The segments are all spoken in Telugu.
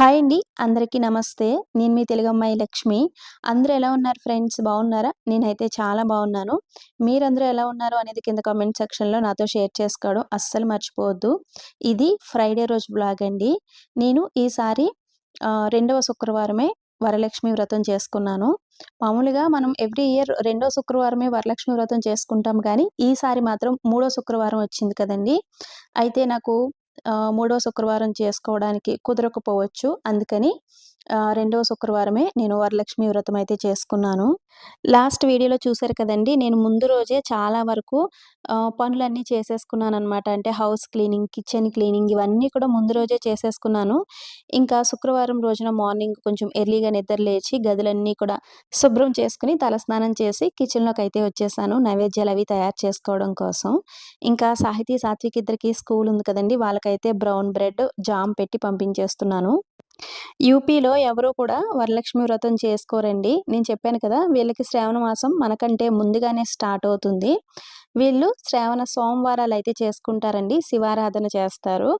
హాయ్ అండి. అందరికీ నమస్తే. నేను మీ తెలుగు అమ్మాయి లక్ష్మి. అందరూ ఎలా ఉన్నారు ఫ్రెండ్స్? బాగున్నారా? నేనైతే చాలా బాగున్నాను. మీరందరూ ఎలా ఉన్నారు అనేది కింద కామెంట్ సెక్షన్లో నాతో షేర్ చేసుకోవడం అస్సలు మర్చిపోవద్దు. ఇది ఫ్రైడే రోజు బ్లాగ్ అండి. నేను ఈసారి రెండవ శుక్రవారమే వరలక్ష్మి వ్రతం చేసుకున్నాను. మామూలుగా మనం ఎవ్రీ ఇయర్ రెండో శుక్రవారమే వరలక్ష్మి వ్రతం చేసుకుంటాం కానీ ఈసారి మాత్రం మూడో శుక్రవారం వచ్చింది కదండి. అయితే నాకు మూడవ శుక్రవారం చేసుకోవడానికి కుదరకపోవచ్చు. అందుకని రెండవ శుక్రవారమే నేను వరలక్ష్మి వ్రతం అయితే చేసుకున్నాను. లాస్ట్ వీడియోలో చూశారు కదండి నేను ముందు రోజే చాలా వరకు పనులన్నీ చేసేసుకున్నాను అనమాట అంటే హౌస్ క్లీనింగ్ కిచెన్ క్లీనింగ్ ఇవన్నీ కూడా ముందు రోజే చేసేసుకున్నాను. ఇంకా శుక్రవారం రోజున మార్నింగ్ కొంచెం ఎర్లీగా నిద్ర లేచి గదులన్నీ కూడా శుభ్రం చేసుకుని తలస్నానం చేసి కిచెన్లోకి అయితే వచ్చేసాను నైవేద్యాలు అవి తయారు చేసుకోవడం కోసం. ఇంకా సాహితీ సాత్విక్ ఇద్దరికి స్కూల్ ఉంది కదండి వాళ్ళకైతే బ్రౌన్ బ్రెడ్ జామ్ పెట్టి పంపించేస్తున్నాను. యూపీలో ఎవరూ కూడా వరలక్ష్మి వ్రతం చేసుకోరండి. నేను చెప్పాను కదా వీళ్ళకి శ్రావణ మాసం మనకంటే ముందుగానే స్టార్ట్ అవుతుంది. వీళ్ళు శ్రావణ సోమవారాలు అయితే చేసుకుంటారండి. శివారాధన చేస్తారు.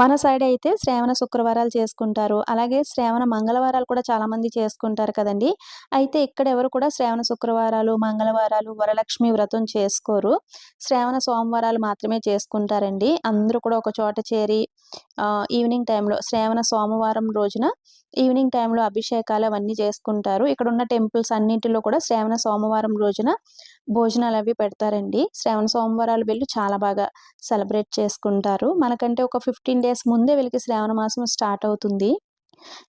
మన సైడ్ అయితే శ్రావణ శుక్రవారాలు చేసుకుంటారు. అలాగే శ్రావణ మంగళవారాలు కూడా చాలామంది చేసుకుంటారు కదండి. అయితే ఇక్కడ ఎవరు కూడా శ్రావణ శుక్రవారాలు మంగళవారాలు వరలక్ష్మి వ్రతం చేసుకోరు. శ్రావణ సోమవారాలు మాత్రమే చేసుకుంటారండి. అందరూ కూడా ఒక చోట చేరి ఈవినింగ్ టైంలో శ్రావణ సోమవారం రోజున ఈవినింగ్ టైంలో అభిషేకాలు అవన్నీ చేసుకుంటారు. ఇక్కడ ఉన్న టెంపుల్స్ అన్నింటిలో కూడా శ్రావణ సోమవారం రోజున భోజనాలు అవి పెడతారండి. శ్రావణ సోమవారాలు వెళ్ళి చాలా బాగా సెలబ్రేట్ చేసుకుంటారు. మనకంటే ఒక ఫిఫ్టీన్ డేస్ ముందే వీళ్ళకి శ్రావణ మాసం స్టార్ట్ అవుతుంది.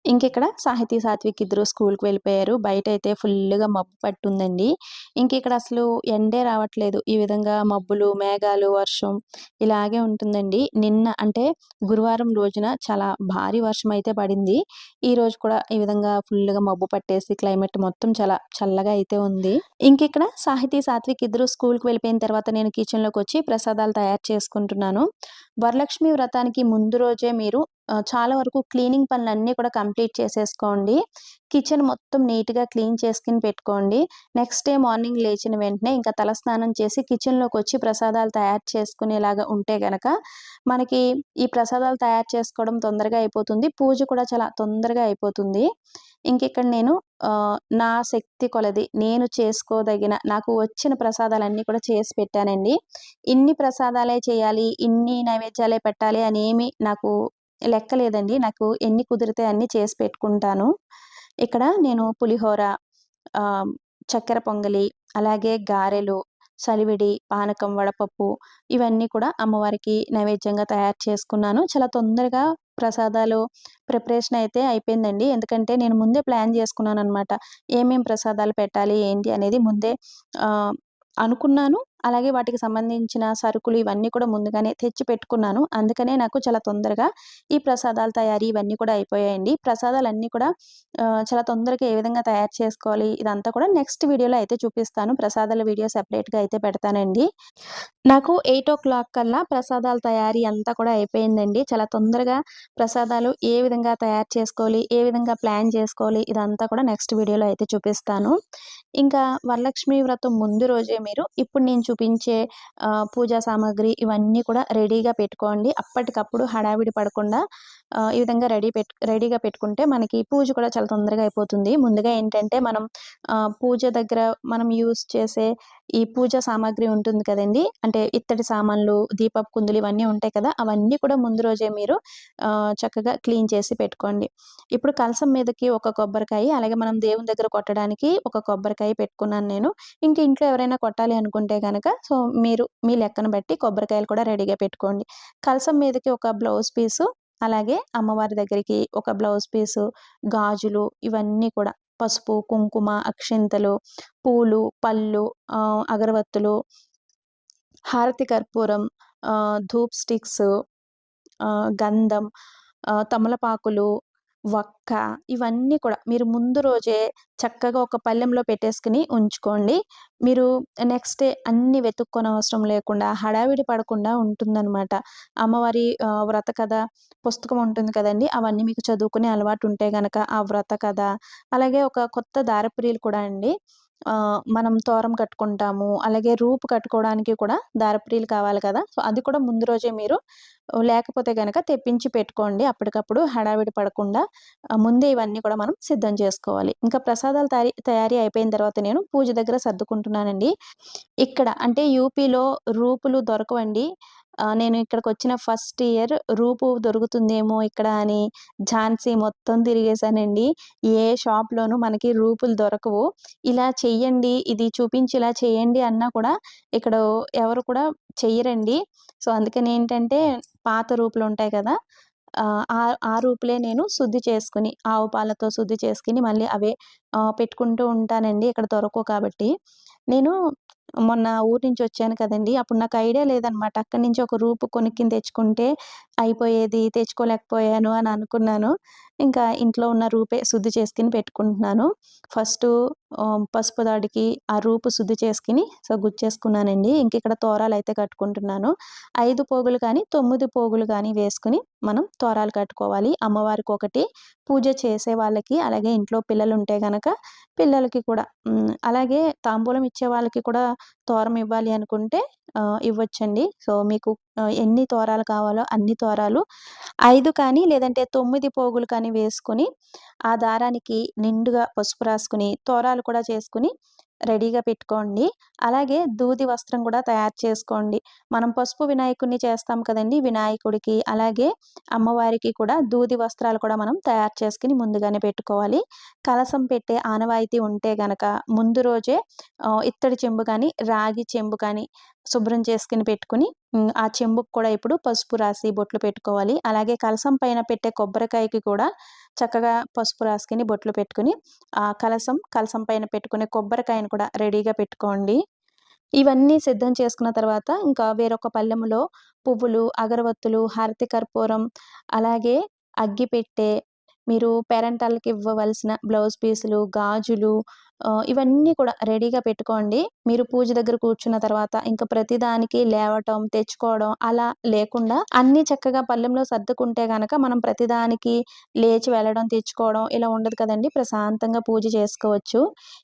ఇంకిక్కడ? సాహితీ సాత్విక్ ఇద్దరు స్కూల్కి వెళ్ళిపోయారు. బయట అయితే ఫుల్గా మబ్బు పట్టుందండి. ఇంక ఇక్కడ అసలు ఎండే రావట్లేదు. ఈ విధంగా మబ్బులు మేఘాలు వర్షం ఇలాగే ఉంటుందండి. నిన్న అంటే గురువారం రోజున చాలా భారీ వర్షం అయితే పడింది. ఈ రోజు కూడా ఈ విధంగా ఫుల్గా మబ్బు పట్టేసి క్లైమేట్ మొత్తం చాలా చల్లగా అయితే ఉంది. ఇంకిక్కడ? సాహితీ సాత్విక్ ఇద్దరు స్కూల్కి వెళ్ళిపోయిన తర్వాత నేను కిచెన్లోకి వచ్చి ప్రసాదాలు తయారు చేసుకుంటున్నాను. వరలక్ష్మి వ్రతానికి ముందు రోజే మీరు చాలా వరకు క్లీనింగ్ పనులన్నీ కూడా కంప్లీట్ చేసేసుకోండి. కిచెన్ మొత్తం నీట్గా క్లీన్ చేసుకుని పెట్టుకోండి. నెక్స్ట్ డే మార్నింగ్ లేచిన వెంటనే ఇంకా తలస్నానం చేసి కిచెన్లోకి వచ్చి ప్రసాదాలు తయారు చేసుకునేలాగా ఉంటే గనక మనకి ఈ ప్రసాదాలు తయారు చేసుకోవడం తొందరగా అయిపోతుంది. పూజ కూడా చాలా తొందరగా అయిపోతుంది. ఇంకెక్కడ నేను నా శక్తి కొలది నేను చేసుకోదగిన నాకు వచ్చిన ప్రసాదాలన్నీ కూడా చేసి పెట్టానండి. ఇన్ని ప్రసాదాలే చేయాలి ఇన్ని నైవేద్యాలే పెట్టాలి అని నాకు లెక్క లేదండి నాకు ఎన్ని కుదిరితే అన్ని చేసి పెట్టుకుంటాను. ఇక్కడ నేను పులిహోర చక్కెర పొంగలి అలాగే గారెలు సలివిడి పానకం వడపప్పు ఇవన్నీ కూడా అమ్మవారికి నైవేద్యంగా తయారు చేసుకున్నాను. చాలా తొందరగా ప్రసాదాలు ప్రిపరేషన్ అయితే అయిపోయిందండి. ఎందుకంటే నేను ముందే ప్లాన్ చేసుకున్నాను అనమాట ఏమేం ప్రసాదాలు పెట్టాలి ఏంటి అనేది ముందే అనుకున్నాను. అలాగే వాటికి సంబంధించిన సరుకులు ఇవన్నీ కూడా ముందుగానే తెచ్చి పెట్టుకున్నాను. అందుకనే నాకు చాలా తొందరగా ఈ ప్రసాదాల తయారీ ఇవన్నీ కూడా అయిపోయాయండి. ప్రసాదాలు అన్నీ కూడా చాలా తొందరగా ఏ విధంగా తయారు చేసుకోవాలి ఇదంతా కూడా నెక్స్ట్ వీడియోలో అయితే చూపిస్తాను. ప్రసాదాల వీడియో సెపరేట్గా అయితే పెడతానండి. నాకు ఎయిట్ ఓ క్లాక్ కల్లా ప్రసాదాల తయారీ అంతా కూడా అయిపోయిందండి. చాలా తొందరగా ప్రసాదాలు ఏ విధంగా తయారు చేసుకోవాలి ఏ విధంగా ప్లాన్ చేసుకోవాలి ఇదంతా కూడా నెక్స్ట్ వీడియోలో అయితే చూపిస్తాను. ఇంకా వరలక్ష్మి వ్రతం ముందు రోజే మీరు ఇప్పుడు నేను చూపించే పూజా సామాగ్రి ఇవన్నీ కూడా రెడీగా పెట్టుకోండి. అప్పటికప్పుడు హడావిడి పడకుండా ఈ విధంగా రెడీ పెట్టు రెడీగా పెట్టుకుంటే మనకి పూజ కూడా చాలా తొందరగా అయిపోతుంది. ముందుగా ఏంటంటే మనం పూజ దగ్గర మనం యూస్ చేసే ఈ పూజా సామాగ్రి ఉంటుంది కదండి. అంటే ఇత్తడి సామాన్లు దీపపు కుందులు ఇవన్నీ ఉంటాయి కదా అవన్నీ కూడా ముందు రోజే మీరు చక్కగా క్లీన్ చేసి పెట్టుకోండి. ఇప్పుడు కలసం మీదకి ఒక కొబ్బరికాయ అలాగే మనం దేవుని దగ్గర కొట్టడానికి ఒక కొబ్బరికాయ పెట్టుకున్నాను నేను. ఇంక ఇంట్లో ఎవరైనా కొట్టాలి అనుకుంటే కనుక సో మీరు మీ లెక్కను బట్టి కొబ్బరికాయలు కూడా రెడీగా పెట్టుకోండి. కలసం మీదకి ఒక బ్లౌజ్ పీసు అలాగే అమ్మవారి దగ్గరికి ఒక బ్లౌజ్ పీసు గాజులు ఇవన్నీ కూడా. పసుపు కుంకుమ అక్షింతలు పూలు పళ్ళు అగరవత్తులు హారతి కర్పూరం ధూప్ స్టిక్స్ గంధం తమలపాకులు వక్క ఇవన్నీ కూడా మీరు ముందు రోజే చక్కగా ఒక పళ్ళెంలో పెట్టేసుకుని ఉంచుకోండి. మీరు నెక్స్ట్ డే అన్ని వెతుక్కొని అవసరం లేకుండా హడావిడి పడకుండా ఉంటుందన్నమాట. అమ్మవారి వ్రత కథ పుస్తకం ఉంటుంది కదండి అవన్నీ మీకు చదువుకునే అలవాటు ఉంటే కనుక ఆ వ్రత కథ అలాగే ఒక కొత్త దారపురీలు కూడా అండి. మనం తోరం కట్టుకుంటాము. అలాగే రూపు కట్టుకోవడానికి కూడా దారపురీలు కావాలి కదా. సో అది కూడా ముందు రోజే మీరు లేకపోతే కనుక తెప్పించి పెట్టుకోండి. అప్పటికప్పుడు హడావిడి పడకుండా ముందే ఇవన్నీ కూడా మనం సిద్ధం చేసుకోవాలి. ఇంకా ప్రసాదాలు తయారీ తయారీ అయిపోయిన తర్వాత నేను పూజ దగ్గర సర్దుకుంటున్నానండి. ఇక్కడ అంటే యూపీలో రూపులు దొరకవండి. నేను ఇక్కడికి వచ్చిన ఫస్ట్ ఇయర్ రూపు దొరుకుతుందేమో ఇక్కడ అని ఝాన్సీ మొత్తం తిరిగేశానండి. ఏ షాప్లోనూ మనకి రూపులు దొరకవు. ఇలా చెయ్యండి ఇది చూపించి ఇలా చేయండి అన్నా కూడా ఇక్కడ ఎవరు కూడా చెయ్యరండి. సో అందుకని ఏంటంటే పాత రూపులు ఉంటాయి కదా ఆ రూపులే నేను శుద్ధి చేసుకుని ఆవు పాలతో శుద్ధి చేసుకుని మళ్ళీ అవే పెట్టుకుంటూ ఉంటానండి. ఇక్కడ దొరకవు కాబట్టి. నేను మొన్న ఊరు నుంచి వచ్చాను కదండి అప్పుడు నాకు ఐడియా లేదనమాట. అక్కడి నుంచి ఒక రూపు కొనుక్కిని తెచ్చుకుంటే అయిపోయేది తెచ్చుకోలేకపోయాను అని అనుకున్నాను. ఇంకా ఇంట్లో ఉన్న రూపే శుద్ధి చేసుకుని పెట్టుకుంటున్నాను. ఫస్ట్ పసుపు దాడికి ఆ రూపు శుద్ధి చేసుకుని సో గుచ్చేసుకున్నానండి. ఇంక ఇక్కడ తోరాలు అయితే కట్టుకుంటున్నాను. ఐదు పోగులు కానీ తొమ్మిది పోగులు కానీ వేసుకుని మనం తోరాలు కట్టుకోవాలి. అమ్మవారికి ఒకటి పూజ చేసే వాళ్ళకి అలాగే ఇంట్లో పిల్లలు ఉంటే గనక పిల్లలకి కూడా. అలాగే తాంబూలం ఇచ్చే వాళ్ళకి కూడా తోరం ఇవ్వాలి అనుకుంటే ఇవ్వచ్చండి. సో మీకు ఎన్ని తోరాలు కావాలో అన్ని తోరాలు. ఐదు కానీ లేదంటే తొమ్మిది పోగులు కానీ వేసుకొని ఆ దారానికి నిండుగా పసుపు రాసుకుని తోరాలు కూడా చేసుకుని రెడీగా పెట్టుకోండి. అలాగే దూది వస్త్రం కూడా తయారు చేసుకోండి. మనం పసుపు వినాయకుడిని చేస్తాం కదండి వినాయకుడికి అలాగే అమ్మవారికి కూడా దూది వస్త్రాలు కూడా మనం తయారు చేసుకుని ముందుగానే పెట్టుకోవాలి. కలసం పెట్టే ఆనవాయితీ ఉంటే గనక ముందు రోజే ఇత్తడి చెంబు కానీ రాగి చెంబు కానీ శుభ్రం చేసుకుని పెట్టుకుని ఆ చెంబుకు కూడా ఇప్పుడు పసుపు రాసి బొట్లు పెట్టుకోవాలి. అలాగే కలసం పైన పెట్టే కొబ్బరికాయకి కూడా చక్కగా పసుపు రాసుకుని బొట్లు పెట్టుకుని ఆ కలసం కలసం పైన పెట్టుకునే కొబ్బరికాయను కూడా రెడీగా పెట్టుకోండి. ఇవన్నీ సిద్ధం చేసుకున్న తర్వాత ఇంకా వేరొక పళ్ళెములో పువ్వులు అగరవత్తులు హారతి కర్పూరం అలాగే అగ్గి పెట్టే మీరు పేరెంటాలకి ఇవ్వవలసిన బ్లౌజ్ పీసులు గాజులు ఇవన్నీ కూడా రెడీగా పెట్టుకోండి. మీరు పూజ దగ్గర కూర్చున్న తర్వాత ఇంకా ప్రతిదానికి లేవటం తెచ్చుకోవడం అలా లేకుండా అన్ని చక్కగా పల్లెంలో సర్దుకుంటే గనక మనం ప్రతిదానికి లేచి వెళ్ళడం తెచ్చుకోవడం ఇలా ఉండదు కదండి. ప్రశాంతంగా పూజ చేసుకోవచ్చు.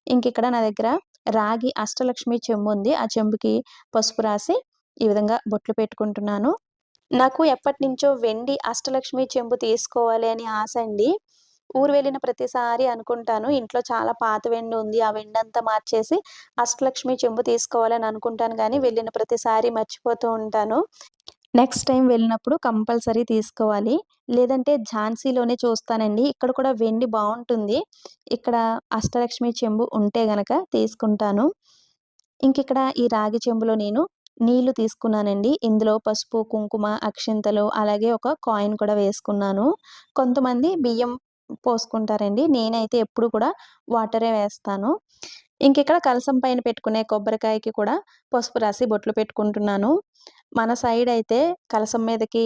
ఇంక ఇక్కడ నా దగ్గర రాగి అష్టలక్ష్మి చెంబు ఉంది. ఆ చెంబుకి పసుపు రాసి ఈ విధంగా బొట్లు పెట్టుకుంటున్నాను. నాకు ఎప్పటి నుంచో వెండి అష్టలక్ష్మి చెంబు తీసుకోవాలి అని ఆశ అండి. ఊరు వెళ్ళిన ప్రతిసారి అనుకుంటాను. ఇంట్లో చాలా పాత వెండి ఉంది. ఆ వెండి అంతా మార్చేసి అష్టలక్ష్మి చెంబు తీసుకోవాలని అనుకుంటాను కానీ వెళ్ళిన ప్రతిసారి మర్చిపోతూ ఉంటాను. నెక్స్ట్ టైం వెళ్ళినప్పుడు కంపల్సరీ తీసుకోవాలి. లేదంటే ఝాన్సీలోనే చూస్తానండి. ఇక్కడ కూడా వెండి బాగుంటుంది. ఇక్కడ అష్టలక్ష్మి చెంబు ఉంటే గనక తీసుకుంటాను. ఇంక ఇక్కడ ఈ రాగి చెంబులో నేను నీళ్ళు తీసుకున్నానండి. ఇందులో పసుపు కుంకుమ అక్షింతలు అలాగే ఒక కాయిన్ కూడా వేసుకున్నాను. కొంతమంది బియ్యం పోసుకుంటారండి. నేనైతే ఎప్పుడు కూడా వాటరే వేస్తాను. ఇంకెక్కడ కలసం పైన పెట్టుకునే కొబ్బరికాయకి కూడా పసుపు రాసి బొట్లు పెట్టుకుంటున్నాను. మన సైడ్ అయితే కలసం మీదకి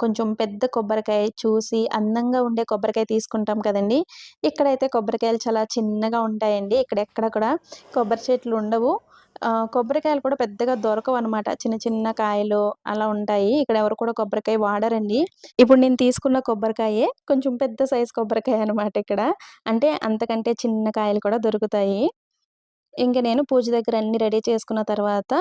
కొంచెం పెద్ద కొబ్బరికాయ చూసి అందంగా ఉండే కొబ్బరికాయ తీసుకుంటాం కదండి. ఇక్కడైతే కొబ్బరికాయలు చాలా చిన్నగా ఉంటాయండి. ఇక్కడెక్కడ కూడా కొబ్బరి చెట్లు ఉండవు. కొబ్బరికాయలు కూడా పెద్దగా దొరకవు అనమాట చిన్న చిన్న కాయలు అలా ఉంటాయి. ఇక్కడ ఎవరు కూడా కొబ్బరికాయ వాడరండి. ఇప్పుడు నేను తీసుకున్న కొబ్బరికాయే కొంచెం పెద్ద సైజ్ కొబ్బరికాయ అనమాట ఇక్కడ. అంటే అంతకంటే చిన్న కాయలు కూడా దొరుకుతాయి. ఇంకా నేను పూజ దగ్గర అన్ని రెడీ చేసుకున్న తర్వాత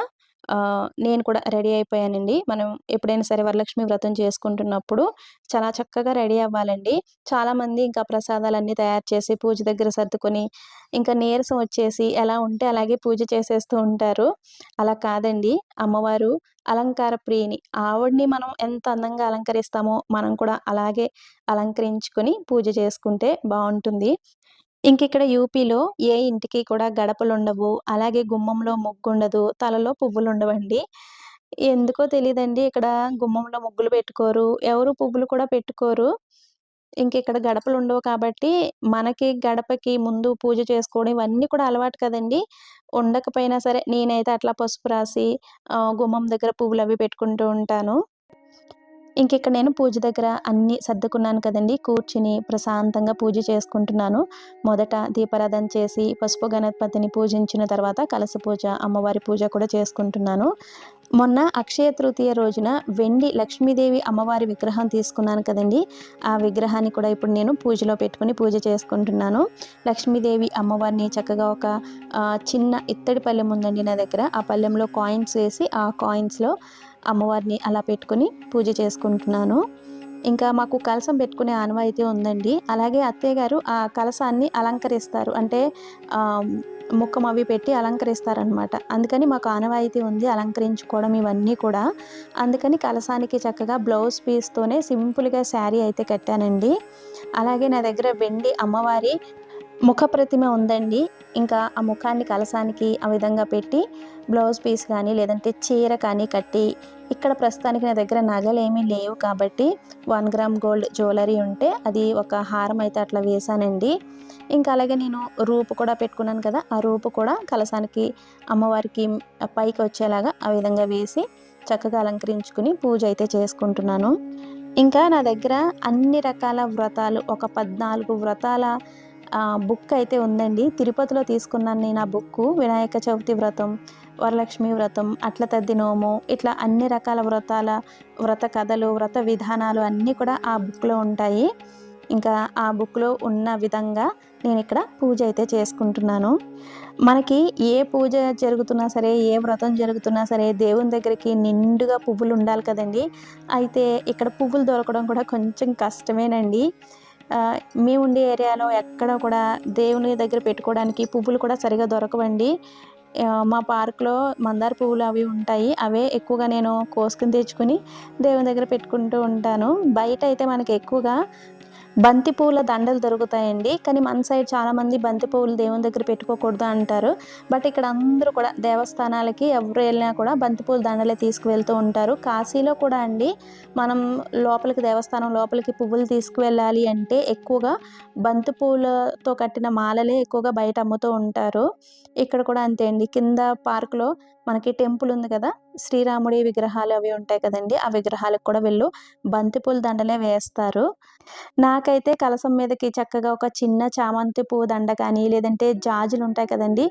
నేను కూడా రెడీ అయిపోయానండి. మనం ఎప్పుడైనా సరే వరలక్ష్మి వ్రతం చేసుకుంటున్నప్పుడు చాలా చక్కగా రెడీ అవ్వాలండి. చాలామంది ఇంకా ప్రసాదాలన్నీ తయారు చేసి పూజ దగ్గర సర్దుకొని ఇంకా నీరసం వచ్చేసి ఎలా ఉంటే అలాగే పూజ చేసేస్తూ ఉంటారు. అలా కాదండి. అమ్మవారు అలంకార ప్రియుని ఆవిడ్ని మనం ఎంత అందంగా అలంకరిస్తామో మనం కూడా అలాగే అలంకరించుకొని పూజ చేసుకుంటే బాగుంటుంది. ఇంక ఇక్కడ యూపీలో ఏ ఇంటికి కూడా గడపలు ఉండవు అలాగే గుమ్మంలో ముగ్గు ఉండదు తలలో పువ్వులు ఉండవండి ఎందుకో తెలియదండి ఇక్కడ గుమ్మంలో ముగ్గులు పెట్టుకోరు. ఎవరు పువ్వులు కూడా పెట్టుకోరు. ఇంక ఇక్కడ గడపలు ఉండవు కాబట్టి మనకి గడపకి ముందు పూజ చేసుకోవడం ఇవన్నీ కూడా అలవాటు కదండి. ఉండకపోయినా సరే నేనైతే అట్లా పసుపు రాసి గుమ్మం దగ్గర పువ్వులు అవి పెట్టుకుంటూ ఉంటాను. ఇంక ఇక్కడ నేను పూజ దగ్గర అన్నీ సర్దుకున్నాను కదండి. కూర్చుని ప్రశాంతంగా పూజ చేసుకుంటున్నాను. మొదట దీపారాధన చేసి పసుపు గణపతిని పూజించిన తర్వాత కలస పూజ అమ్మవారి పూజ కూడా చేసుకుంటున్నాను. మొన్న అక్షయ తృతీయ రోజున వెండి లక్ష్మీదేవి అమ్మవారి విగ్రహం తీసుకున్నాను కదండి. ఆ విగ్రహాన్ని కూడా ఇప్పుడు నేను పూజలో పెట్టుకుని పూజ చేసుకుంటున్నాను. లక్ష్మీదేవి అమ్మవారిని చక్కగా ఒక చిన్న ఇత్తడి పళ్ళెం ఉందండి నా దగ్గర. ఆ పళ్ళెంలో కాయిన్స్ వేసి ఆ కాయిన్స్లో అమ్మవారిని అలా పెట్టుకుని పూజ చేసుకుంటున్నాను. ఇంకా మాకు కలసం పెట్టుకునే ఆనవాయితీ ఉందండి. అలాగే అత్తయ్య గారు ఆ కలసాన్ని అలంకరిస్తారు. అంటే ముఖం అవి పెట్టి అలంకరిస్తారనమాట అందుకని మాకు ఆనవాయితీ ఉంది అలంకరించుకోవడం ఇవన్నీ కూడా. అందుకని కలసానికి చక్కగా బ్లౌజ్ పీస్తోనే సింపుల్గా శారీ అయితే కట్టానండి. అలాగే నా దగ్గర వెండి అమ్మవారి ముఖ ప్రతిమ ఉందండి. ఇంకా ఆ ముఖాన్ని కలసానికి ఆ విధంగా పెట్టి బ్లౌజ్ పీస్ కానీ లేదంటే చీర కానీ కట్టి ఇక్కడ ప్రస్తుతానికి నా దగ్గర నగలు ఏమీ లేవు కాబట్టి వన్ గ్రామ్ గోల్డ్ జ్యువెలరీ ఉంటే అది ఒక హారం అయితే అట్లా వేశానండి. ఇంకా అలాగే నేను రూపు కూడా పెట్టుకున్నాను కదా ఆ రూపు కూడా కలసానికి అమ్మవారికి పైకి వచ్చేలాగా ఆ విధంగా వేసి చక్కగా అలంకరించుకుని పూజ అయితే చేసుకుంటున్నాను. ఇంకా నా దగ్గర అన్ని రకాల వ్రతాలు ఒక పద్నాలుగు వ్రతాల బుక్ అయితే ఉందండి. తిరుపతిలో తీసుకున్నాను నేను ఆ బుక్ వినాయక చవితి వ్రతం వరలక్ష్మి వ్రతం అట్ల తద్ది నోము ఇట్లా అన్ని రకాల వ్రతాల వ్రత కథలు వ్రత విధానాలు అన్నీ కూడా ఆ బుక్లో ఉంటాయి. ఇంకా ఆ బుక్లో ఉన్న విధంగా నేను ఇక్కడ పూజ అయితే చేసుకుంటున్నాను. మనకి ఏ పూజ జరుగుతున్నా సరే ఏ వ్రతం జరుగుతున్నా సరే దేవుని దగ్గరికి నిండుగా పువ్వులు ఉండాలి కదండి. అయితే ఇక్కడ పువ్వులు దొరకడం కూడా కొంచెం కష్టమేనండి. మేము ఉండే ఏరియాలో ఎక్కడ కూడా దేవుని దగ్గర పెట్టుకోవడానికి పువ్వులు కూడా సరిగా దొరకవండి. మా పార్క్లో మందార పువ్వులు అవి ఉంటాయి. అవే ఎక్కువగా నేను కోసుకుని తెచ్చుకుని దేవుని దగ్గర పెట్టుకుంటూ ఉంటాను. బయట అయితే మనకి ఎక్కువగా బంతి పువ్వుల దండలు దొరుకుతాయండి. కానీ మన సైడ్ చాలామంది బంతి పువ్వులు దేవుని దగ్గర పెట్టుకోకూడదు అంటారు. బట్ ఇక్కడ అందరూ కూడా దేవస్థానాలకి ఎవరు వెళ్ళినా కూడా బంతిపూల దండలే తీసుకువెళ్తూ ఉంటారు. కాశీలో కూడా అండి మనం లోపలికి దేవస్థానం లోపలికి పువ్వులు తీసుకువెళ్ళాలి అంటే ఎక్కువగా బంతి పూలతో కట్టిన మాలలే ఎక్కువగా బయట అమ్ముతూ ఉంటారు. ఇక్కడ కూడా అంతే అండి. కింద పార్కులో మనకి టెంపుల్ ఉంది కదా శ్రీరాముడి విగ్రహాలు అవి ఉంటాయి కదండి ఆ విగ్రహాలకు కూడా వీళ్ళు బంతిపూల దండలే వేస్తారు. నాకైతే కలసం మీదకి చక్కగా ఒక చిన్న చామంతి పువ్వు దండ కానీ లేదంటే జాజులు ఉంటాయి కదండి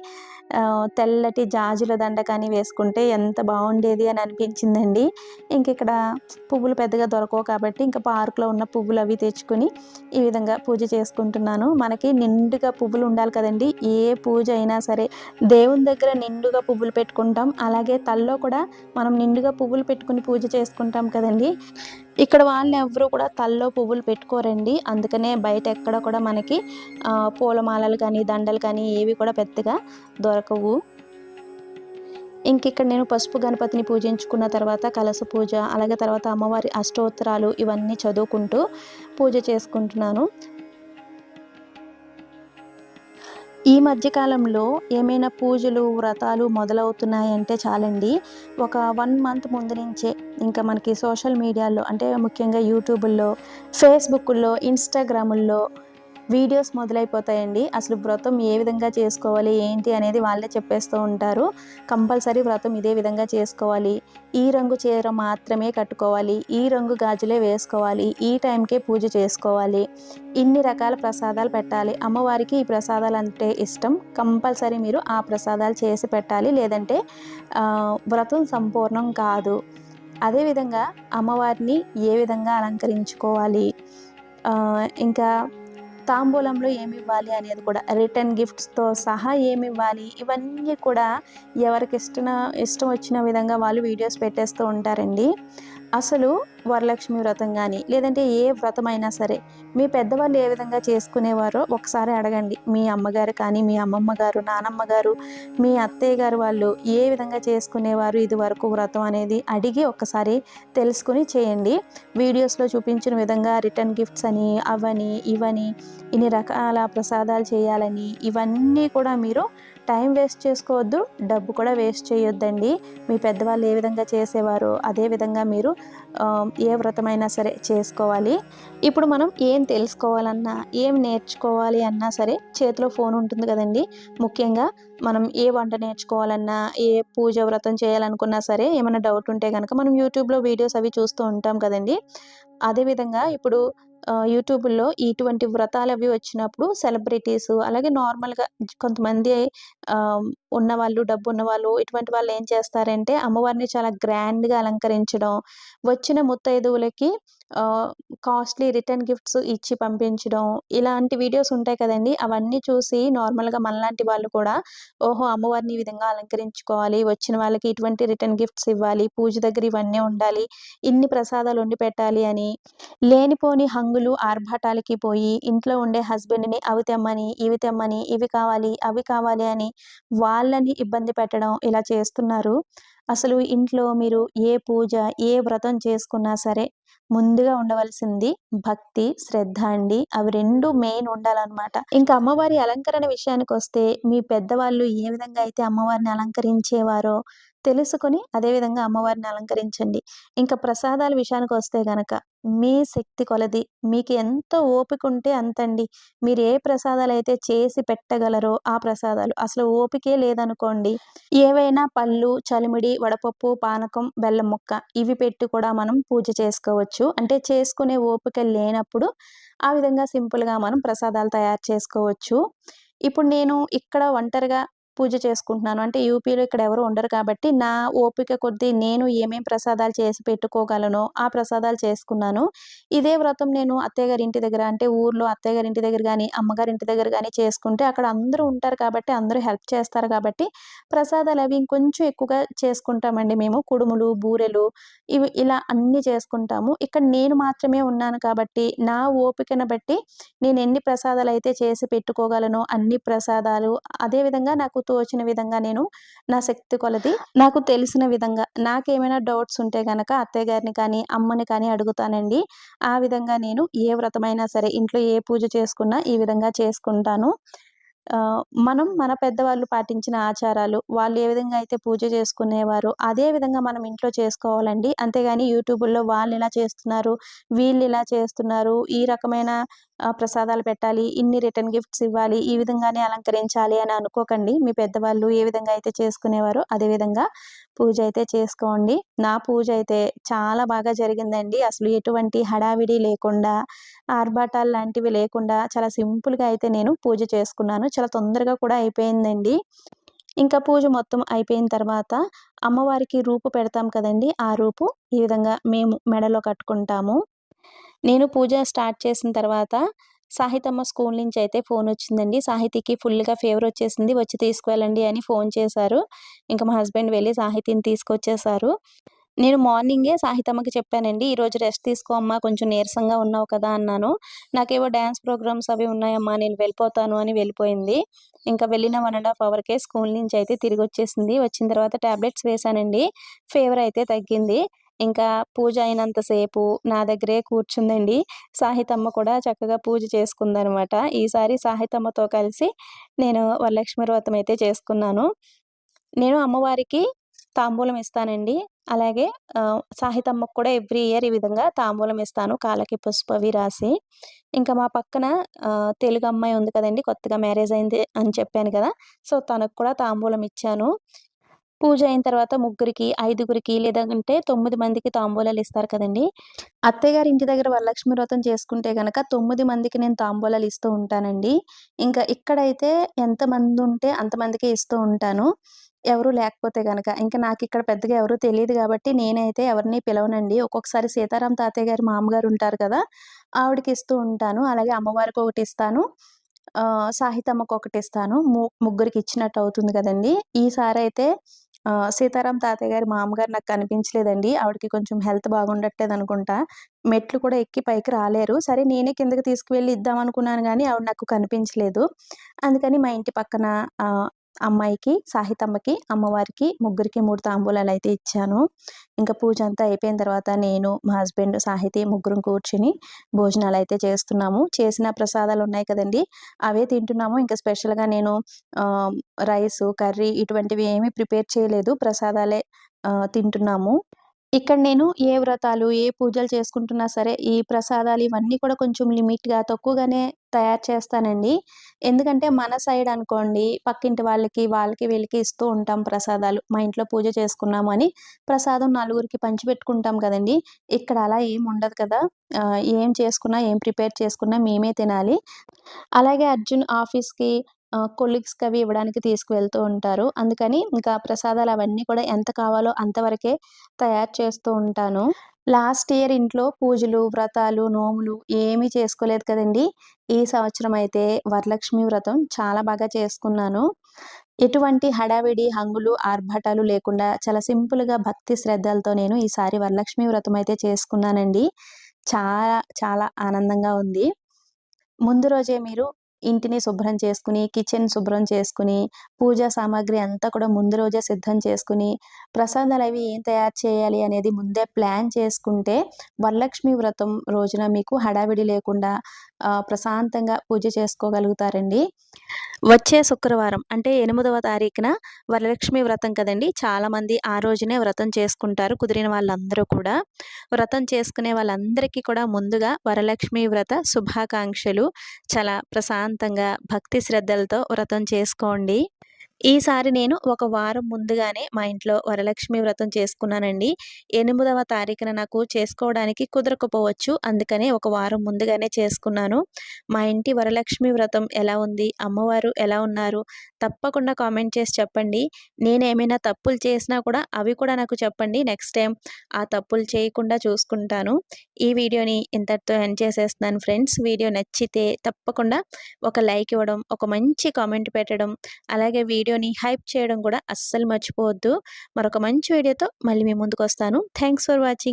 తెల్లటి జాజుల దండ కానీ వేసుకుంటే ఎంత బాగుండేది అని అనిపించిందండి. ఇంక ఇక్కడ పువ్వులు పెద్దగా దొరకవు కాబట్టి ఇంకా పార్కులో ఉన్న పువ్వులు అవి తెచ్చుకుని ఈ విధంగా పూజ చేసుకుంటున్నాను. మనకి నిండుగా పువ్వులు ఉండాలి కదండి ఏ పూజ అయినా సరే దేవుని దగ్గర నిండుగా పువ్వులు పెట్టుకుంటాం అలాగే తల్లో కూడా మనం నిండుగా పువ్వులు పెట్టుకుని పూజ చేసుకుంటాం కదండి. ఇక్కడ వాళ్ళని ఎవరు కూడా తల్లో పువ్వులు పెట్టుకోరండి. అందుకనే బయట ఎక్కడ కూడా మనకి పూలమాలలు కానీ దండలు కానీ ఏవి కూడా పెద్దగా దొరకవు. ఇంక ఇక్కడ నేను పసుపు గణపతిని పూజించుకున్న తర్వాత కలస పూజ అలాగే తర్వాత అమ్మవారి అష్టోత్తరాలు ఇవన్నీ చదువుకుంటూ పూజ చేసుకుంటున్నాను. ఈ మధ్యకాలంలో ఏమైనా పూజలు వ్రతాలు మొదలవుతున్నాయంటే చాలండి. ఒక వన్ మంత్ ముందు నుంచే ఇంకా మనకి సోషల్ మీడియాలో అంటే ముఖ్యంగా యూట్యూబుల్లో ఫేస్బుక్లో ఇన్స్టాగ్రాముల్లో వీడియోస్ మొదలైపోతాయండి. అసలు వ్రతం ఏ విధంగా చేసుకోవాలి? ఏంటి? అనేది వాళ్ళే చెప్పేస్తూ ఉంటారు. కంపల్సరీ వ్రతం ఇదే విధంగా చేసుకోవాలి. ఈ రంగు చీర మాత్రమే కట్టుకోవాలి. ఈ రంగు గాజులే వేసుకోవాలి. ఈ టైంకే పూజ చేసుకోవాలి. ఇన్ని రకాల ప్రసాదాలు పెట్టాలి. అమ్మవారికి ఈ ప్రసాదాలు అంటే ఇష్టం. కంపల్సరీ మీరు ఆ ప్రసాదాలు చేసి పెట్టాలి. లేదంటే వ్రతం సంపూర్ణం కాదు. అదేవిధంగా అమ్మవారిని ఏ విధంగా అలంకరించుకోవాలి? ఇంకా తాంబూలంలో ఏమి ఇవ్వాలి అనేది కూడా రిటర్న్ గిఫ్ట్స్తో సహా ఏమి ఇవ్వాలి ఇవన్నీ కూడా ఎవరికి ఇష్టం ఇష్టం వచ్చిన విధంగా వాళ్ళు వీడియోస్ పెట్టేస్తూ ఉంటారండి. అసలు వరలక్ష్మి వ్రతం కానీ లేదంటే ఏ వ్రతం అయినా సరే మీ పెద్దవాళ్ళు ఏ విధంగా చేసుకునేవారో ఒకసారి అడగండి. మీ అమ్మగారు కానీ మీ అమ్మమ్మ గారు నానమ్మ గారు మీ అత్తయ్య గారు వాళ్ళు ఏ విధంగా చేసుకునేవారు ఇది వరకు వ్రతం అనేది అడిగి ఒకసారి తెలుసుకుని చేయండి. వీడియోస్లో చూపించిన విధంగా రిటర్న్ గిఫ్ట్స్ అని అవని ఇవని ఇన్ని రకాల ప్రసాదాలు చేయాలని ఇవన్నీ కూడా మీరు టైం వేస్ట్ చేసుకోవద్దు డబ్బు కూడా వేస్ట్ చేయొద్దండి. మీ పెద్దవాళ్ళు ఏ విధంగా చేసేవారో అదే విధంగా మీరు ఏ వ్రతమైనా సరే చేసుకోవాలి. ఇప్పుడు మనం ఏం తెలుసుకోవాలన్నా ఏం నేర్చుకోవాలి అన్నా సరే చేతిలో ఫోన్ ఉంటుంది కదండి. ముఖ్యంగా మనం ఏ వంట నేర్చుకోవాలన్నా ఏ పూజ వ్రతం చేయాలనుకున్నా సరే ఏమైనా డౌట్ ఉంటే కనుక మనం యూట్యూబ్లో వీడియోస్ అవి చూస్తూ ఉంటాం కదండి. అదేవిధంగా ఇప్పుడు యూట్యూబ్లో ఇటువంటి వ్రతాలు అవి వచ్చినప్పుడు సెలబ్రిటీస్ అలాగే నార్మల్గా కొంతమంది ఉన్నవాళ్ళు డబ్బు ఉన్నవాళ్ళు ఇటువంటి వాళ్ళు ఏం చేస్తారంటే అమ్మవారిని చాలా గ్రాండ్గా అలంకరించడం వచ్చిన ముత్తైదువులకి కాస్ట్లీ రిటర్న్ గిఫ్ట్స్ ఇచ్చి పంపించడం ఇలాంటి వీడియోస్ ఉంటాయి కదండి అవన్నీ చూసి నార్మల్గా మనలాంటి వాళ్ళు కూడా ఓహో అమ్మవారిని ఈ విధంగా అలంకరించుకోవాలి వచ్చిన వాళ్ళకి ఇటువంటి రిటర్న్ గిఫ్ట్స్ ఇవ్వాలి పూజ దగ్గర ఇవన్నీ ఉండాలి ఇన్ని ప్రసాదాలు వండి పెట్టాలి అని లేనిపోని హంగులు ఆర్భాటాలకి పోయి ఇంట్లో ఉండే హస్బెండ్ని అవి తెమ్మని ఇవి తెమ్మని ఇవి కావాలి అవి కావాలి అని వాళ్ళని ఇబ్బంది పెట్టడం ఇలా చేస్తున్నారు. అసలు ఇంట్లో మీరు ఏ పూజ ఏ వ్రతం చేసుకున్నా సరే ముందుగా ఉండవలసింది భక్తి శ్రద్ధ అండి. అవి రెండు మెయిన్ ఉండాలన్నమాట. ఇంకా అమ్మవారి అలంకరణ విషయానికి వస్తే మీ పెద్దవాళ్ళు ఏ విధంగా అయితే అమ్మవారిని అలంకరించేవారో తెలుసుకొని అదేవిధంగా అమ్మవారిని అలంకరించండి. ఇంకా ప్రసాదాల విషయానికి వస్తే గనక మీ శక్తి కొలది మీకు ఎంత ఓపిక ఉంటే అంతండి. మీరు ఏ ప్రసాదాలు అయితే చేసి పెట్టగలరో ఆ ప్రసాదాలు. అసలు ఓపికే లేదనుకోండి. ఏవైనా పళ్ళు చలిమిడి వడపప్పు పానకం బెల్లం ముక్క ఇవి పెట్టి కూడా మనం పూజ చేసుకోవచ్చు. అంటే చేసుకునే ఓపిక లేనప్పుడు ఆ విధంగా సింపుల్గా మనం ప్రసాదాలు తయారు చేసుకోవచ్చు. ఇప్పుడు నేను ఇక్కడ ఒంటరిగా పూజ చేసుకుంటున్నాను. అంటే యూపీలో ఇక్కడ ఎవరు ఉండరు కాబట్టి నా ఓపిక కొద్దీ నేను ఏమేం ప్రసాదాలు చేసి పెట్టుకోగలనో ఆ ప్రసాదాలు చేసుకున్నాను. ఇదే వ్రతం నేను అత్తయ్య గారి ఇంటి దగ్గర అంటే ఊర్లో అత్తయ్య గారి ఇంటి దగ్గర కానీ అమ్మగారి ఇంటి దగ్గర కానీ చేసుకుంటే అక్కడ అందరూ ఉంటారు కాబట్టి అందరూ హెల్ప్ చేస్తారు కాబట్టి ప్రసాదాలు అవి ఇంకొంచెం ఎక్కువగా చేసుకుంటామండి మేము. కుడుములు బూరెలు ఇవి ఇలా అన్నీ చేసుకుంటాము. ఇక్కడ నేను మాత్రమే ఉన్నాను కాబట్టి నా ఓపికను బట్టి నేను ఎన్ని ప్రసాదాలు అయితే చేసి పెట్టుకోగలను అన్ని ప్రసాదాలు అదేవిధంగా నాకు తోచిన విధంగా నేను నా శక్తి కొలది నాకు తెలిసిన విధంగా నాకేమైనా డౌట్స్ ఉంటే కనుక అత్తయ్య గారిని కానీ అమ్మని కానీ అడుగుతానండి. ఆ విధంగా నేను ఏ వ్రతమైనా సరే ఇంట్లో ఏ పూజ చేసుకున్నా ఈ విధంగా చేసుకుంటాను. మనం మన పెద్దవాళ్ళు పాటించిన ఆచారాలు వాళ్ళు ఏ విధంగా అయితే పూజ చేసుకునేవారు అదే విధంగా మనం ఇంట్లో చేసుకోవాలండి. అంతేగాని యూట్యూబ్లో వాళ్ళు ఇలా చేస్తున్నారు వీళ్ళు ఇలా చేస్తున్నారు ఈ రకమైన ప్రసాదాలు పెట్టాలి ఇన్ని రిటర్న్ గిఫ్ట్స్ ఇవ్వాలి ఈ విధంగానే అలంకరించాలి అని అనుకోకండి. మీ పెద్దవాళ్ళు ఏ విధంగా అయితే చేసుకునేవారో అదే విధంగా పూజ అయితే చేసుకోండి. నా పూజ అయితే చాలా బాగా జరిగిందండి. అసలు ఎటువంటి హడావిడి లేకుండా ఆర్భాటాలు లాంటివి లేకుండా చాలా సింపుల్గా అయితే నేను పూజ చేసుకున్నాను. చాలా తొందరగా కూడా అయిపోయిందండి. ఇంకా పూజ మొత్తం అయిపోయిన తర్వాత అమ్మవారికి రూపు పెడతాం కదండి. ఆ రూపు ఈ విధంగా మేము మెడలో కట్టుకుంటాము. నేను పూజ స్టార్ట్ చేసిన తర్వాత సాహితమ్మ స్కూల్ నుంచి అయితే ఫోన్ వచ్చిందండి. సాహితీకి ఫుల్గా ఫీవర్ వచ్చేసింది. వచ్చి తీసుకువెళ్ళండి అని ఫోన్ చేశారు. ఇంకా మా హస్బెండ్ వెళ్ళి సాహితీని తీసుకొచ్చేసారు నేను మార్నింగే సాహితమ్మకి చెప్పానండి ఈరోజు రెస్ట్ తీసుకో అమ్మా కొంచెం నీరసంగా ఉన్నావు కదా అన్నాను. నాకేవో డ్యాన్స్ ప్రోగ్రామ్స్ అవి ఉన్నాయమ్మా నేను వెళ్ళిపోతాను అని వెళ్ళిపోయింది. ఇంకా వెళ్ళిన వన్ అండ్ హాఫ్ అవర్కే స్కూల్ నుంచి అయితే తిరిగి వచ్చేసింది వచ్చిన తర్వాత ట్యాబ్లెట్స్ వేశానండి. ఫీవర్ అయితే తగ్గింది. ఇంకా పూజ అయినంతసేపు నా దగ్గరే కూర్చుందండి. సాహితమ్మ కూడా చక్కగా పూజ చేసుకుందనమాట. ఈసారి సాహితమ్మతో కలిసి నేను వరలక్ష్మి వ్రతం అయితే చేసుకున్నాను. నేను అమ్మవారికి తాంబూలం ఇస్తానండి. అలాగే సాహితమ్మకు కూడా ఎవ్రీ ఇయర్ ఈ విధంగా తాంబూలం ఇస్తాను కాళ్ళకి పుష్పవి రాసి. ఇంకా మా పక్కన తెలుగు అమ్మాయి ఉంది కదండి కొత్తగా మ్యారేజ్ అయింది అని చెప్పాను కదా సో తనకు కూడా తాంబూలం ఇచ్చాను. పూజ అయిన తర్వాత ముగ్గురికి ఐదుగురికి లేదంటే తొమ్మిది మందికి తాంబూలాలు ఇస్తారు కదండి. అత్తయ్యగారి ఇంటి దగ్గర వరలక్ష్మి వ్రతం చేసుకుంటే కనుక తొమ్మిది మందికి నేను తాంబూలాలు ఇస్తూ ఉంటానండి. ఇంకా ఇక్కడైతే ఎంతమంది ఉంటే అంతమందికి ఇస్తూ ఉంటాను. ఎవరు లేకపోతే కనుక ఇంకా నాకు ఇక్కడ పెద్దగా ఎవరు తెలియదు కాబట్టి నేనైతే ఎవరిని పిలవనండి. ఒక్కొక్కసారి సీతారాం తాతయ్య గారి మామగారు ఉంటారు కదా ఆవిడకి ఇస్తూ ఉంటాను. అలాగే అమ్మవారికి ఒకటి ఇస్తాను. సాహితమ్మకు ఒకటి ఇస్తాను. ముగ్గురికి ఇచ్చినట్టు అవుతుంది కదండి. ఈసారి అయితే సీతారాం తాతయ్య గారి మామగారు నాకు కనిపించలేదండి. ఆవిడకి కొంచెం హెల్త్ బాగుండట్లేదు అనుకుంటా. మెట్లు కూడా ఎక్కి పైకి రాలేరు. సరే నేనే కిందకి తీసుకువెళ్ళి ఇద్దాం అనుకున్నాను కానీ ఆవిడ నాకు కనిపించలేదు. అందుకని మా ఇంటి పక్కన అమ్మాయికి సాహితమ్మకి అమ్మవారికి ముగ్గురికి మూడు తాంబూలాలు అయితే ఇచ్చాను. ఇంకా పూజ అంతా అయిపోయిన తర్వాత నేను మా హస్బెండ్ సాహితి ముగ్గురం కూర్చుని భోజనాలు అయితే చేస్తున్నాము. చేసిన ప్రసాదాలు ఉన్నాయి కదండి అవే తింటున్నాము. ఇంకా స్పెషల్గా నేను రైస్ కర్రీ ఇటువంటివి ఏమీ ప్రిపేర్ చేయలేదు. ప్రసాదాలే తింటున్నాము. ఇక్కడ నేను ఏ వ్రతాలు, ఏ పూజలు చేసుకుంటున్నా సరే, ఈ ప్రసాదాలు ఇవన్నీ కూడా కొంచెం లిమిట్‌గా, తక్కువగానే తయారు చేస్తానండి. ఎందుకంటే మన సైడ్ అనుకోండి, పక్కింటి వాళ్ళకి, వాళ్ళకి వీళ్ళకి ఇస్తూ ఉంటాం ప్రసాదాలు. మా ఇంట్లో పూజ చేసుకున్నాము అని ప్రసాదం నలుగురికి పంచిపెట్టుకుంటాం కదండి ఇక్కడ అలా ఏం ఉండదు కదా! ఏం చేసుకున్నా, ఏం ప్రిపేర్ చేసుకున్నా మేమే తినాలి. అలాగే అర్జున్ ఆఫీస్‌కి కొలీగ్స్‌కి అవి ఇవ్వడానికి తీసుకువెళ్తూ ఉంటారు. అందుకని ఇంకా ప్రసాదాలు అవన్నీ కూడా ఎంత కావాలో అంతవరకే తయారు చేస్తూ ఉంటాను. లాస్ట్ ఇయర్ ఇంట్లో పూజలు, వ్రతాలు, నోములు ఏమీ చేసుకోలేదు కదండి ఈ సంవత్సరం అయితే వరలక్ష్మి వ్రతం చాలా బాగా చేసుకున్నాను. ఎటువంటి హడావిడి, హంగులు, ఆర్భటాలు లేకుండా చాలా సింపుల్‌గా భక్తి శ్రద్ధలతో నేను ఈసారి వరలక్ష్మి వ్రతం అయితే చేసుకున్నానండి. చాలా చాలా ఆనందంగా ఉంది. ముందు రోజే మీరు ఇంటిని శుభ్రం చేసుకుని, కిచెన్ శుభ్రం చేసుకుని, పూజా సామాగ్రి అంతా కూడా ముందు రోజే సిద్ధం చేసుకుని, ప్రసాదాలు అవి ఏం తయారు చేయాలి అనేది ముందే ప్లాన్ చేసుకుంటే, వరలక్ష్మి వ్రతం రోజున మీకు హడావిడి లేకుండా ప్రశాంతంగా పూజ చేసుకోగలుగుతారండి. వచ్చే శుక్రవారం అంటే ఎనిమిదవ తారీఖున వరలక్ష్మి వ్రతం కదండీ! చాలామంది ఆ రోజునే వ్రతం చేసుకుంటారు కుదిరిన వాళ్ళందరూ కూడా. వ్రతం చేసుకునే వాళ్ళందరికీ కూడా ముందుగా వరలక్ష్మి వ్రత శుభాకాంక్షలు. చాలా ప్రశాంతంగా, భక్తి శ్రద్ధలతో వ్రతం చేసుకోండి. ఈసారి నేను ఒక వారం ముందుగానే మా ఇంట్లో వరలక్ష్మి వ్రతం చేసుకున్నానండి. ఎనిమిదవ తారీఖున నాకు చేసుకోవడానికి కుదరకపోవచ్చు. అందుకనే ఒక వారం ముందుగానే చేసుకున్నాను. మా ఇంటి వరలక్ష్మి వ్రతం ఎలా ఉంది? అమ్మవారు ఎలా ఉన్నారు? తప్పకుండా కామెంట్ చేసి చెప్పండి. నేనేమైనా తప్పులు చేసినా కూడా అవి కూడా నాకు చెప్పండి. నెక్స్ట్ టైం ఆ తప్పులు చేయకుండా చూసుకుంటాను. ఈ వీడియోని ఇంతటితో ఎండ్ చేసేస్తున్నాను ఫ్రెండ్స్. వీడియో నచ్చితే తప్పకుండా ఒక లైక్ ఇవ్వడం, ఒక మంచి కామెంట్ పెట్టడం, అలాగే వీడియో వీడియోని హైప్ చేయడం కూడా అస్సలు మర్చిపోవద్దు. మరొక మంచి వీడియోతో మళ్ళీ మీ ముందుకొస్తాను. Thanks for watching.